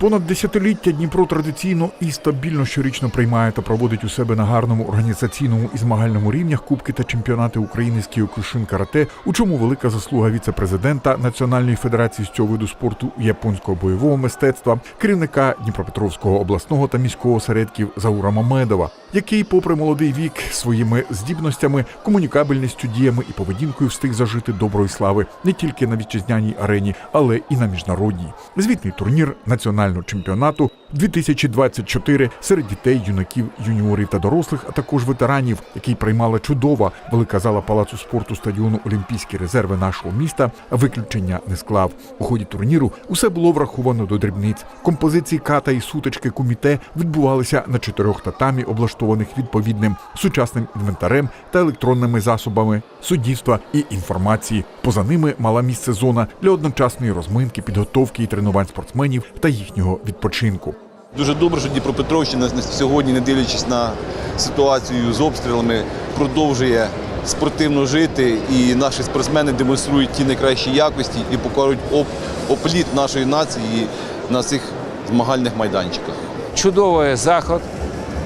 Понад десятиліття Дніпро традиційно і стабільно щорічно приймає та проводить у себе на гарному організаційному і змагальному рівнях кубки та чемпіонати України з кіокушин карате, у чому велика заслуга віце-президента Національної федерації з цього виду спорту японського бойового мистецтва, керівника Дніпропетровського обласного та міського осередків Заура Мамедова, який, попри молодий вік, своїми здібностями, комунікабельністю, діями і поведінкою встиг зажити доброї слави не тільки на вітчизняній арені, але і на міжнародній. Звітний турнір національного чемпіонату 2024 серед дітей, юнаків, юніорів та дорослих, а також ветеранів, який приймала чудова велика зала палацу спорту стадіону Олімпійські резерви нашого міста, виключення не склав. У ході турніру усе було враховано до дрібниць. Композиції ката і сутички коміте відбувалися на чотирьох татамі, облаштованих відповідним сучасним інвентарем та електронними засобами суддівства і інформації. Поза ними мала місце зона для одночасної розминки, підготовки і тренувань спортсменів та їхнього відпочинку. Дуже добре, що Дніпропетровщина сьогодні, не дивлячись на ситуацію з обстрілами, продовжує спортивно жити, і наші спортсмени демонструють ті найкращі якості і покажуть оп- опліт нашої нації на цих змагальних майданчиках. чудовий заход,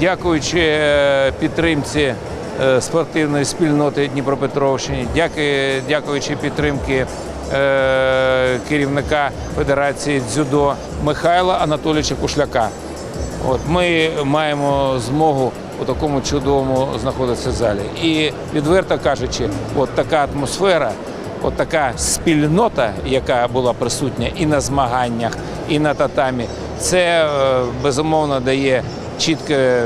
дякуючи е, підтримці е, спортивної спільноти Дніпропетровщини, дякуючи підтримки керівника Федерації дзюдо Михайла Анатолійовича Кушляка. От ми маємо змогу у такому чудовому знаходитися в залі. І відверто кажучи, от така атмосфера, от така спільнота, яка була присутня і на змаганнях, і на татамі, це е, безумовно дає чітке,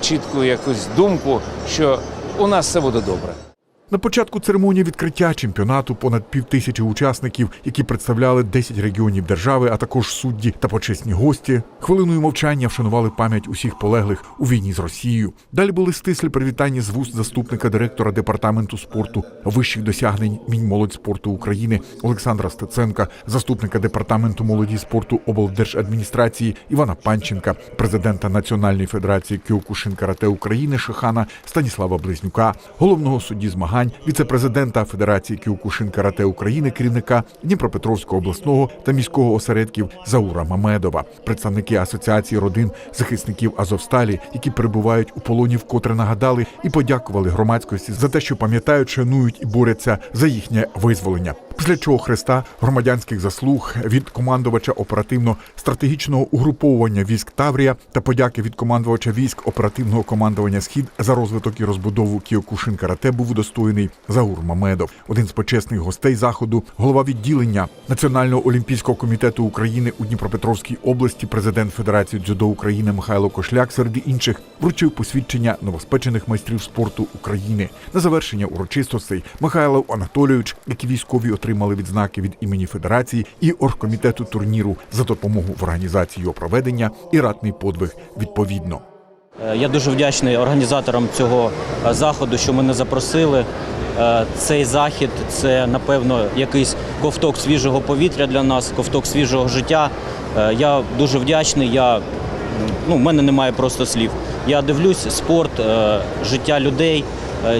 чітку якусь думку, що у нас все буде добре. На початку церемонії відкриття чемпіонату понад півтисячі учасників, які представляли 10 регіонів держави, а також судді та почесні гості, хвилиною мовчання вшанували пам'ять усіх полеглих у війні з Росією. Далі були стислі привітання з вуст заступника директора департаменту спорту вищих досягнень Мінмолодь спорту України Олександра Стеценка, заступника департаменту молоді спорту облдержадміністрації Івана Панченка, президента Національної федерації Кіокушин карате України Шихана Станіслава Близнюка, головного судді змагань, віце-президента Федерації Кіокушин карате України, керівника Дніпропетровського обласного та міського осередків Заура Мамедова, представники асоціації родин захисників Азовсталі, які перебувають у полоні, вкотре нагадали і подякували громадськості за те, що пам'ятають, шанують і борються за їхнє визволення. Після чого хреста громадянських заслуг від командувача оперативно-стратегічного угруповування військ Таврія та подяки від командувача військ оперативного командування Схід за розвиток і розбудову Кіокушин карате був удостоєний Заур Мамедов. Один з почесних гостей заходу, голова відділення Національного олімпійського комітету України у Дніпропетровській області, президент Федерації дзюдо України Михайло Кошляк, серед інших, вручив посвідчення новоспечених майстрів спорту України. На завершення урочистостей Михайло Анатолійович, які військові отримали відзнаки від імені Федерації і оргкомітету турніру за допомогу в організації його проведення і ратний подвиг відповідно. Е, Я дуже вдячний організаторам цього е, заходу, що мене запросили. Е, Цей захід це напевно якийсь ковток свіжого повітря для нас, ковток свіжого життя. Я дуже вдячний. Я ну, в мене немає просто слів. Я дивлюсь спорт, життя людей,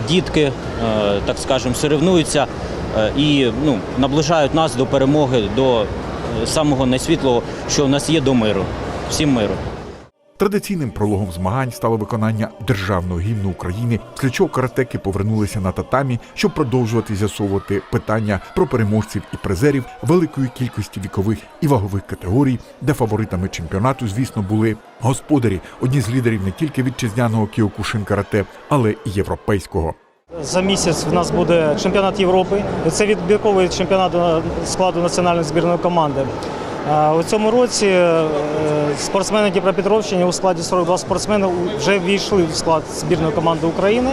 дітки, так скажемо, соревнуються і ну, наближають нас до перемоги, до е, самого найсвітлого, що в нас є до миру. Всім миру. Традиційним прологом змагань стало виконання державного гімну України, після чого каратеки повернулися на татамі, щоб продовжувати з'ясовувати питання про переможців і призерів великої кількості вікових і вагових категорій, де фаворитами чемпіонату, звісно, були господарі, одні з лідерів не тільки вітчизняного кіокушин карате, але і європейського. За місяць в нас буде чемпіонат Європи. Це відбірковий чемпіонат складу національної збірної команди. У цьому році е, спортсмени Дніпропетровщини у складі 42 спортсмени вже ввійшли в склад збірної команди України.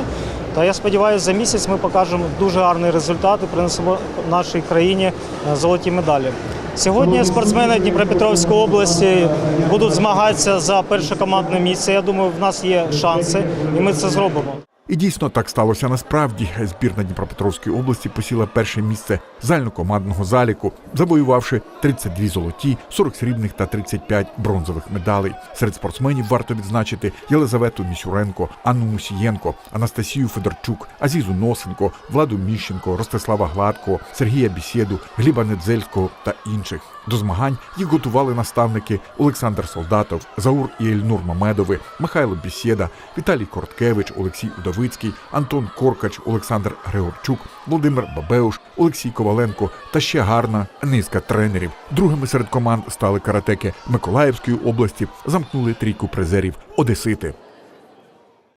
Та я сподіваюся, за місяць ми покажемо дуже гарний результат і принесемо нашій країні е, золоті медалі. Сьогодні спортсмени Дніпропетровської області будуть змагатися за перше командне місце. Я думаю, в нас є шанси, і ми це зробимо. І дійсно так сталося насправді. Збірна Дніпропетровської області посіла перше місце загальнокомандного заліку, завоювавши 32 золоті, 40 срібних та 35 бронзових медалей. Серед спортсменів варто відзначити Єлизавету Місюренко, Анну Мусієнко, Анастасію Федорчук, Азізу Носенко, Владу Міщенко, Ростислава Гладкого, Сергія Бісєду, Гліба Недзельського та інших. До змагань їх готували наставники Олександр Солдатов, Заур і Ельнур Мамедови, Михайло Бісєда, Віталій Короткевич, Олексій Удовицький, Антон Коркач, Олександр Григорчук, Володимир Бабеуш, Олексій Коваленко та ще гарна низка тренерів. Другими серед команд стали каратеки Миколаївської області, замкнули трійку призерів Одесити.